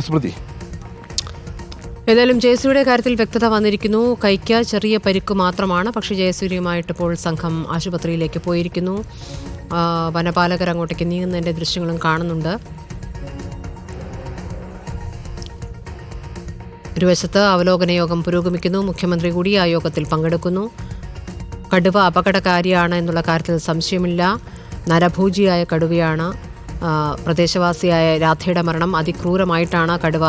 സ്മൃതി ഏതായാലും ജയസൂര്യയുടെ കാര്യത്തിൽ വ്യക്തത വന്നിരിക്കുന്നു. കൈക്ക് ചെറിയ പരിക്ക് മാത്രമാണ്. പക്ഷേ ജയസൂര്യയുമായിട്ട് ഇപ്പോൾ സംഘം ആശുപത്രിയിലേക്ക് പോയിരിക്കുന്നു. വനപാലകർ അങ്ങോട്ടേക്ക് നീങ്ങുന്നതിന്റെ ദൃശ്യങ്ങളും കാണുന്നുണ്ട്. ഒരു വശത്ത് അവലോകന യോഗം പുരോഗമിക്കുന്നു. മുഖ്യമന്ത്രി കൂടി ആ യോഗത്തിൽ പങ്കെടുക്കുന്നു. കടുവ അപകടകാരിയാണ് എന്നുള്ള കാര്യത്തിൽ സംശയമില്ല. നരഭൂജിയായ കടുവയാണ് പ്രദേശവാസിയായ രാധയുടെ മരണം അതിക്രൂരമായിട്ടാണ് കടുവ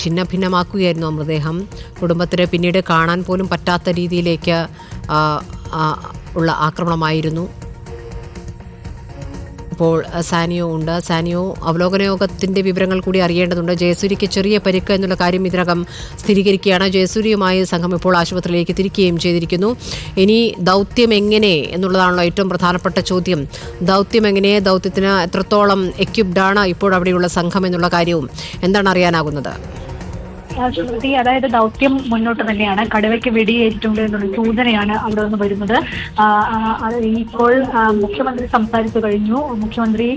ഛിന്ന ഭിന്നമാക്കുകയായിരുന്നു ആ മൃതദേഹം. കുടുംബത്തിന് പിന്നീട് കാണാൻ പോലും പറ്റാത്ത രീതിയിലേക്ക് ഉള്ള ആക്രമണമായിരുന്നു. ഇപ്പോൾ സാനിയോ ഉണ്ട്. സാനിയോ അവലോകന യോഗത്തിന്റെ വിവരങ്ങൾ കൂടി അറിയേണ്ടതുണ്ട്. ജയസൂര്യയ്ക്ക് ചെറിയ പരിക്ക് എന്നുള്ള കാര്യം ഇതിനകം സ്ഥിരീകരിക്കുകയാണ്. ജയസൂര്യയുമായി സംഘം ഇപ്പോൾ ആശുപത്രിയിലേക്ക് തിരിക്കുകയും ചെയ്തിരിക്കുന്നു. ഇനി ദൗത്യം എങ്ങനെ എന്നുള്ളതാണല്ലോ ഏറ്റവും പ്രധാനപ്പെട്ട ചോദ്യം. ദൗത്യം എങ്ങനെ ദൗത്യത്തിന് എത്രത്തോളം എക്യുപ്ഡ് ഇപ്പോഴവിടെയുള്ള സംഘം എന്നുള്ള കാര്യവും. എന്താണ് അറിയാനാകുന്നത്? ശ്രുതി അതായത് ദൗത്യം മുന്നോട്ട് തന്നെയാണ്. കടുവയ്ക്ക് വെടിയേറ്റിട്ടുണ്ട് എന്നുള്ള സൂചനയാണ് അവിടെ നിന്ന് വരുന്നത്. ഇപ്പോൾ മുഖ്യമന്ത്രി സംസാരിച്ചു കഴിഞ്ഞു. മുഖ്യമന്ത്രി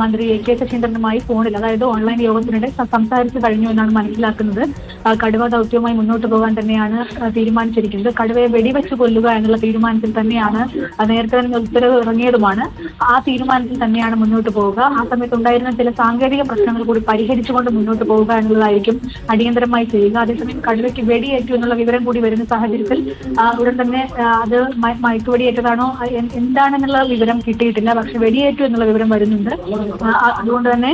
മന്ത്രി എ കെ ശശീന്ദ്രനുമായി ഫോണിൽ അതായത് ഓൺലൈൻ യോഗത്തിനിടെ സംസാരിച്ചു കഴിഞ്ഞു എന്നാണ് മനസ്സിലാക്കുന്നത്. കടുവ ദൗത്യവുമായി മുന്നോട്ട് പോകാൻ തന്നെയാണ് തീരുമാനിച്ചിരിക്കുന്നത്. കടുവയെ വെടിവെച്ച് കൊല്ലുക എന്നുള്ള തീരുമാനത്തിൽ തന്നെയാണ് നേരത്തെ തന്നെ ഉത്തരവ് ഇറങ്ങിയതുമാണ്. ആ തീരുമാനത്തിൽ തന്നെയാണ് മുന്നോട്ട് പോവുക. ആ സമയത്ത് ഉണ്ടായിരുന്ന ചില സാങ്കേതിക പ്രശ്നങ്ങൾ കൂടി പരിഹരിച്ചുകൊണ്ട് മുന്നോട്ട് പോവുക എന്നുള്ളതായിരിക്കും അടിയന്തരമായി ചെയ്യുക. അതേസമയം കടുവയ്ക്ക് വെടിയേറ്റു എന്നുള്ള വിവരം കൂടി വരുന്ന സാഹചര്യത്തിൽ ഉടൻ തന്നെ അത് മയക്കുവെടിയേറ്റതാണോ എന്താണെന്നുള്ള വിവരം കിട്ടിയിട്ടില്ല. പക്ഷെ വെടിയേറ്റു എന്നുള്ള വിവരം വരുന്നുണ്ട്. അതുകൊണ്ട് തന്നെ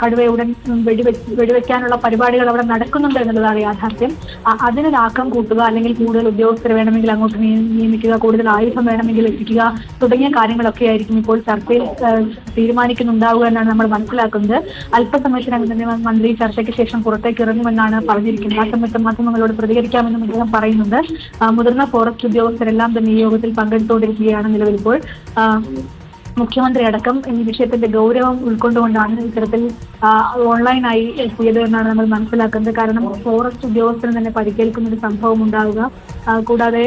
കടുവയെ ഉടൻ വെടിവെച്ച് വെടിവെക്കാനുള്ള പരിപാടികൾ അവിടെ നടക്കുന്നുണ്ട് എന്നുള്ളതാണ് യാഥാർത്ഥ്യം. അതിനൊരാക്കം കൂട്ടുക അല്ലെങ്കിൽ കൂടുതൽ ഉദ്യോഗസ്ഥരെ വേണമെങ്കിൽ അങ്ങോട്ട് നിയമിക്കുക കൂടുതൽ ആയുധം വേണമെങ്കിൽ എത്തിക്കുക തുടങ്ങിയ കാര്യങ്ങളൊക്കെ ആയിരിക്കും ഇപ്പോൾ ചർച്ചയിൽ തീരുമാനിക്കുന്നുണ്ടാവുക എന്നാണ് നമ്മൾ മനസ്സിലാക്കുന്നത്. അല്പസമയത്തിനകം തന്നെ മന്ത്രി ചർച്ചയ്ക്ക് ശേഷം പുറത്തേക്ക് ഇറങ്ങുമെന്നാണ് പറഞ്ഞിരിക്കുന്നത്. ആ സമയത്ത് മാധ്യമങ്ങളോട് പ്രതികരിക്കാമെന്നും അദ്ദേഹം പറയുന്നുണ്ട്. മുതിർന്ന ഫോറസ്റ്റ് ഉദ്യോഗസ്ഥരെല്ലാം തന്നെ ഈ യോഗത്തിൽ പങ്കെടുത്തുകൊണ്ടിരിക്കുകയാണ് നിലവിലിപ്പോൾ മുഖ്യമന്ത്രി അടക്കം ഈ വിഷയത്തിന്റെ ഗൗരവം ഉൾക്കൊണ്ടുകൊണ്ടാണ് ഇത്തരത്തിൽ ഓൺലൈനായി എത്തിയത് എന്നാണ് നമ്മൾ മനസ്സിലാക്കുന്നത്. കാരണം ഫോറസ്റ്റ് ഉദ്യോഗസ്ഥന് തന്നെ പരിക്കേൽക്കുന്ന ഒരു സംഭവം ഉണ്ടാവുക. കൂടാതെ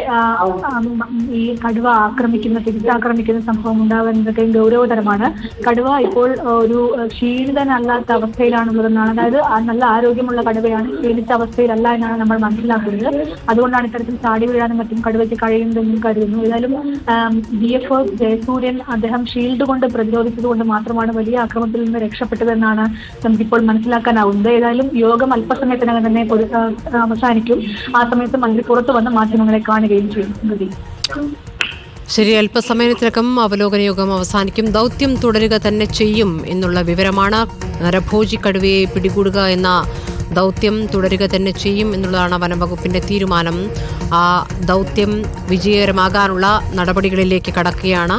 ഈ കടുവ ആക്രമിക്കുന്ന തിരിച്ചാക്രമിക്കുന്ന സംഭവം ഉണ്ടാവുക എന്നതൊക്കെ ഗൗരവതരമാണ്. കടുവ ഇപ്പോൾ ഒരു ക്ഷീണിതനല്ലാത്ത അവസ്ഥയിലാണുള്ളതെന്നാണ് അതായത് നല്ല ആരോഗ്യമുള്ള കടുവയാണ് ക്ഷീണിച്ച അവസ്ഥയിലല്ല എന്നാണ് നമ്മൾ മനസ്സിലാക്കുന്നത്. അതുകൊണ്ടാണ് ഇത്തരത്തിൽ ചാടി വീഴാനും മറ്റും കടുവയ്ക്ക് കഴിയുന്നതെന്നും കരുതുന്നു. ഏതായാലും ഡി എഫ് ജയസൂര്യൻ അദ്ദേഹം ഷീൽഡ് കൊണ്ട് പ്രതിരോധിച്ചത് കൊണ്ട് മാത്രമാണ് വലിയ ആക്രമത്തിൽ നിന്ന് രക്ഷപ്പെട്ടതെന്നാണ് നമുക്കിപ്പോൾ മനസ്സിലാക്കാനാവുന്നത് ഏതായാലും യോഗം അല്പസമയത്തിനകം തന്നെ അവസാനിക്കും. ആ സമയത്ത് മന്ത്രി പുറത്തു വന്ന് മാധ്യമങ്ങളെ കാണുകയും ചെയ്യും. ശരി അല്പസമയത്തിനകം അവലോകന യോഗം അവസാനിക്കും. ദൗത്യം തുടരുക തന്നെ ചെയ്യും എന്നുള്ള വിവരമാണ് നരഭോജി കടുവയെ പിടികൂടുക എന്ന ദൗത്യം തുടരുക തന്നെ ചെയ്യും എന്നുള്ളതാണ് വനംവകുപ്പിന്റെ തീരുമാനം. ആ ദൗത്യം വിജയകരമാകാനുള്ള നടപടികളിലേക്ക് കടക്കുകയാണ്.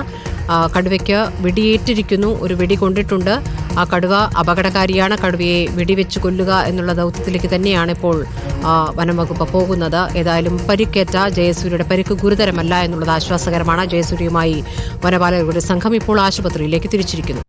കടുവയ്ക്ക് വെടിയേറ്റിരിക്കുന്നു. ഒരു വെടി കൊണ്ടിട്ടുണ്ട്. ആ കടുവ അപകടകാരിയാണ്. കടുവയെ വെടിവെച്ച് കൊല്ലുക എന്നുള്ള ദൗത്യത്തിലേക്ക് തന്നെയാണ് ഇപ്പോൾ വനംവകുപ്പ് പോകുന്നത്. ഏതായാലും പരിക്കേറ്റ ജയസൂര്യയുടെ പരിക്ക് ഗുരുതരമല്ല എന്നുള്ളത് ആശ്വാസകരമാണ്. ജയസൂര്യയുമായി വനപാലകരുടെ സംഘം ഇപ്പോൾ ആശുപത്രിയിലേക്ക് തിരിച്ചിരിക്കുന്നു.